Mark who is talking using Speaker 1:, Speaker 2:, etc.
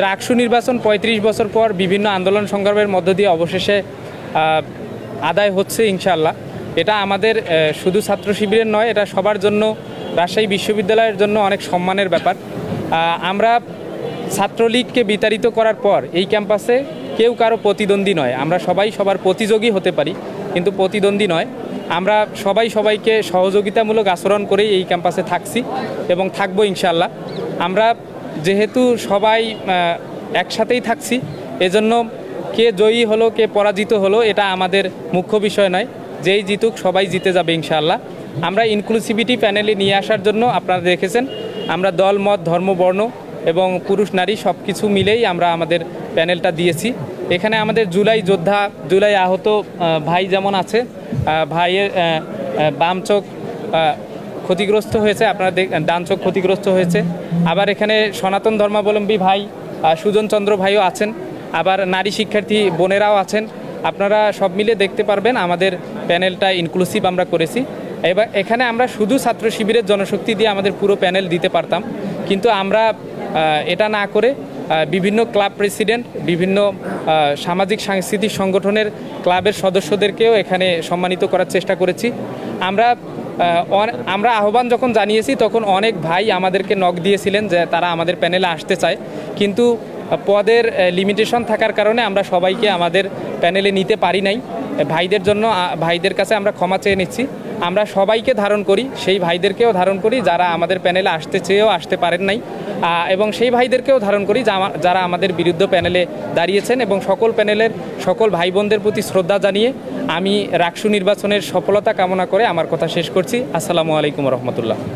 Speaker 1: রাকসু নির্বাচন ৩৫ বছর পর বিভিন্ন আন্দোলন সংগ্রামের মধ্য দিয়ে অবশেষে আদায় হচ্ছে ইনশাআল্লাহ। এটা আমাদের শুধু ছাত্র শিবিরের নয়, এটা সবার জন্য, রাজশাহী বিশ্ববিদ্যালয়ের জন্য অনেক সম্মানের ব্যাপার। আমরা ছাত্রলীগকে বিতাড়িত করার পর এই ক্যাম্পাসে কেউ কারও প্রতিদ্বন্দ্বী নয়। আমরা সবাই সবার প্রতিযোগী হতে পারি, কিন্তু প্রতিদ্বন্দ্বী নয়। আমরা সবাই সবাইকে সহযোগিতামূলক আচরণ করেই এই ক্যাম্পাসে থাকছি এবং থাকব ইনশাআল্লাহ। আমরা যেহেতু সবাই একসাথেই থাকছি এজন্য কে জয়ী হলো কে পরাজিত হলো এটা আমাদের মুখ্য বিষয় নয়। যেই জিতুক সবাই জিতে যাবে ইনশাআল্লাহ। আমরা ইনক্লুসিভিটি প্যানেলে নিয়ে আসার জন্য আপনারা দেখেছেন আমরা দল মত ধর্ম বর্ণ এবং পুরুষ নারী সব কিছু মিলেই আমরা আমাদের প্যানেলটা দিয়েছি। এখানে আমাদের জুলাই যোদ্ধা জুলাই আহত ভাই যেমন আছে ভাইয়ের আহ, আহ, বাম চোখ আহ, ক্ষতিগ্রস্ত হয়েছে, আপনারা ডান চোখ ক্ষতিগ্রস্ত হয়েছে। আবার এখানে সনাতন ধর্মাবলম্বী ভাই সুজন চন্দ্র ভাইও আছেন। আবার নারী শিক্ষার্থী বোনেরাও আছেন। আপনারা সব মিলে দেখতে পারবেন, আমাদের প্যানেলটা ইনক্লুসিভ আমরা করেছি। এবার এখানে আমরা শুধু ছাত্র শিবিরের জনশক্তি দিয়ে আমাদের পুরো প্যানেল দিতে পারতাম। কিন্তু আমরা এটা না করে বিভিন্ন ক্লাব প্রেসিডেন্ট, বিভিন্ন সামাজিক সাংস্কৃতিক সংগঠনের ক্লাবের সদস্যদেরকেও এখানে সম্মানিত করার চেষ্টা করেছি। আমরা আমরা আহ্বান যখন জানিয়েছি, তখন অনেক ভাই আমাদেরকে নখ দিয়েছিলেন যে তারা আমাদের প্যানেলে আসতে চায়। কিন্তু পদের লিমিটেশন থাকার কারণে আমরা সবাইকে আমাদের প্যানেলে নিতে পারি নাই। ভাইদের জন্য ভাইদের কাছে আমরা ক্ষমা চেয়ে নিচ্ছি। আমরা সবাইকে ধারণ করি, সেই ভাইদেরকেও ধারণ করি যারা আমাদের প্যানেলে আসতে চেয়েও আসতে পারেন নাই। এবং সেই ভাইদেরকেও ধারণ করি যারা আমাদের বিরুদ্ধ প্যানেলে দাঁড়িয়েছেন এবং সকল প্যানেলের সকল ভাই বোনদের প্রতি শ্রদ্ধা জানিয়ে আমি রাকসু নির্বাচনের সফলতা কামনা করে আমার কথা শেষ করছি। আসসালামু আলাইকুম রহমতুল্লাহ।